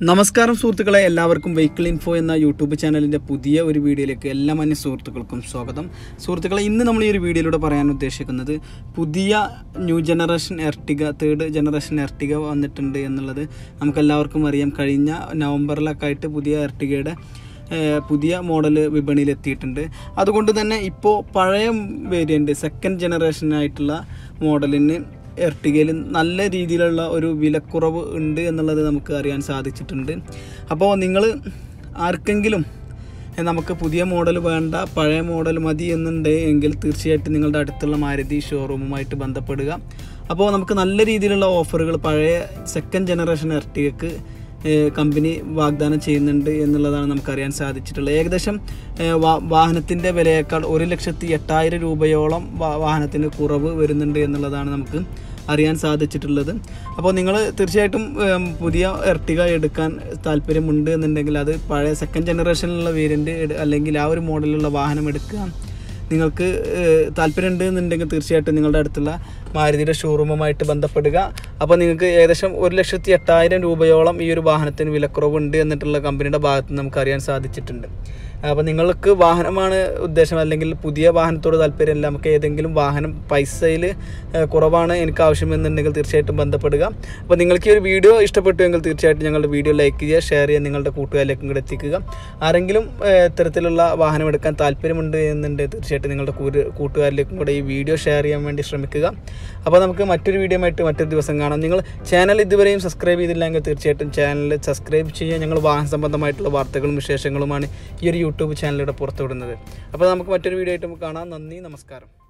നമസ്കാരം സുഹൃത്തുക്കളെ എല്ലാവർക്കും വെഹിക്കിൾ ഇൻഫോ എന്ന യൂട്യൂബ് ചാനലിന്റെ പുതിയ ഒരു വീഡിയോയിലേക്ക് എല്ലാ മാന്യ സുഹൃത്തുക്കൾക്കും സ്വാഗതം. സുഹൃത്തുക്കളെ ഇന്ന് നമ്മൾ ഈ ഒരു വീഡിയോയിലൂടെ പറയാൻ ഉദ്ദേശിക്കുന്നത് പുതിയ new generation Ertiga third generation Ertiga വന്നിട്ടുണ്ട് എന്നുള്ളത് നമുക്കെല്ലാവർക്കും അറിയാം. കഴിഞ്ഞ നവംബറിലൊക്കെ ആയിട്ട് പുതിയ എർട്ടികയുടെ പുതിയ മോഡൽ വിപണിയിൽ എത്തിയിട്ടുണ്ട് അതുകൊണ്ട് തന്നെ ഇപ്പോൾ പഴയ വേരിയന്റ് സെക്കൻഡ് ജനറേഷനായിട്ടുള്ള മോഡലിന് എർട്ടികയിൽ നല്ല രീതിയിലുള്ള ഒരു വിലക്കുറവ് ഉണ്ട് എന്നുള്ളത് നമുക്ക് അറിയാൻ സാധിച്ചിട്ടുണ്ട്. അപ്പോൾ നിങ്ങൾ ആർക്കെങ്കിലും നമുക്ക് പുതിയ മോഡൽ വേണ്ട പഴയ മോഡൽ മതി എന്നുണ്ട് എങ്കിൽ തീർച്ചയായിട്ടും നിങ്ങളുടെ അടുത്തുള്ള മാരുതി ഷോറൂമുമായിട്ട് ബന്ധപ്പെടുക. അപ്പോൾ നമുക്ക് നല്ല രീതിയിലുള്ള ഓഫറുകൾ പഴയ സെക്കൻഡ് ജനറേഷൻ എർട്ടികക്ക് കമ്പനി വാഗ്ദാനം ചെയ്യുന്നുണ്ട് എന്നുള്ളതാണ് നമുക്കറിയാൻ സാധിച്ചിട്ടുള്ളത്. ഏകദേശം വാഹനത്തിന്റെ വിലയേക്കാൾ ഒരു ലക്ഷത്തി എട്ടായിരം രൂപയോളം വാഹനത്തിന് കുറവ് വരുന്നുണ്ട് എന്നുള്ളതാണ് നമുക്ക് അറിയാൻ സാധിച്ചിട്ടുള്ളത്. അപ്പോൾ നിങ്ങൾ തീർച്ചയായിട്ടും പുതിയ എർട്ടിക എടുക്കാൻ താല്പര്യമുണ്ട് എന്നുണ്ടെങ്കിൽ അത് പഴയ സെക്കൻഡ് ജനറേഷനിലുള്ള വേരിയന്റ് അല്ലെങ്കിൽ ആ ഒരു മോഡലിലുള്ള വാഹനം എടുക്കുക. നിങ്ങൾക്ക് താല്പര്യമുണ്ട് എന്നുണ്ടെങ്കിൽ തീർച്ചയായിട്ടും നിങ്ങളുടെ അടുത്തുള്ള മാരുതിയുടെ ഷോറൂമുമായിട്ട് ബന്ധപ്പെടുക. അപ്പോൾ നിങ്ങൾക്ക് ഏകദേശം ഒരു ലക്ഷത്തി എട്ടായിരം രൂപയോളം ഈ ഒരു വാഹനത്തിന് വിലക്കുറവുണ്ട് എന്നിട്ടുള്ള കമ്പനിയുടെ ഭാഗത്ത് നമുക്ക് അറിയാൻ സാധിച്ചിട്ടുണ്ട്. അപ്പോൾ നിങ്ങൾക്ക് വാഹനമാണ് ഉദ്ദേശം അല്ലെങ്കിൽ പുതിയ വാഹനത്തോട് താല്പര്യമില്ല നമുക്ക് ഏതെങ്കിലും വാഹനം പൈസയിൽ കുറവാണ് എനിക്ക് ആവശ്യമെന്നുണ്ടെങ്കിൽ തീർച്ചയായിട്ടും ബന്ധപ്പെടുക. അപ്പോൾ നിങ്ങൾക്ക് ഈ ഒരു വീഡിയോ ഇഷ്ടപ്പെട്ടുവെങ്കിൽ തീർച്ചയായിട്ടും ഞങ്ങളുടെ വീഡിയോ ലൈക്ക് ചെയ്യുക ഷെയർ ചെയ്യുക നിങ്ങളുടെ കൂട്ടുകാരിലേക്കും കൂടെ എത്തിക്കുക. ആരെങ്കിലും ഇത്തരത്തിലുള്ള വാഹനം എടുക്കാൻ താല്പര്യമുണ്ട് എന്നുണ്ടെങ്കിൽ തീർച്ചയായിട്ടും നിങ്ങളുടെ കൂര്- കൂട്ടുകാരിലേക്കും കൂടെ ഈ വീഡിയോ ഷെയർ ചെയ്യാൻ വേണ്ടി ശ്രമിക്കുക. അപ്പോൾ നമുക്ക് മറ്റൊരു വീഡിയോ ആയിട്ട് മറ്റൊരു ദിവസം കാണാം. നിങ്ങൾ ചാനൽ ഇതുവരെയും സബ്സ്ക്രൈബ് ചെയ്തില്ലെങ്കിൽ തീർച്ചയായിട്ടും ചാനൽ സബ്സ്ക്രൈബ് ചെയ്യുക. ഞങ്ങൾ വാഹന സംബന്ധമായിട്ടുള്ള വാർത്തകളും വിശേഷങ്ങളുമാണ് ഈ ഒരു യൂട്യൂബ് ചാനലിലൂടെ പുറത്തുവിടുന്നത്. അപ്പോൾ നമുക്ക് മറ്റൊരു വീഡിയോ ആയിട്ട് നമുക്ക് കാണാം. നന്ദി നമസ്കാരം.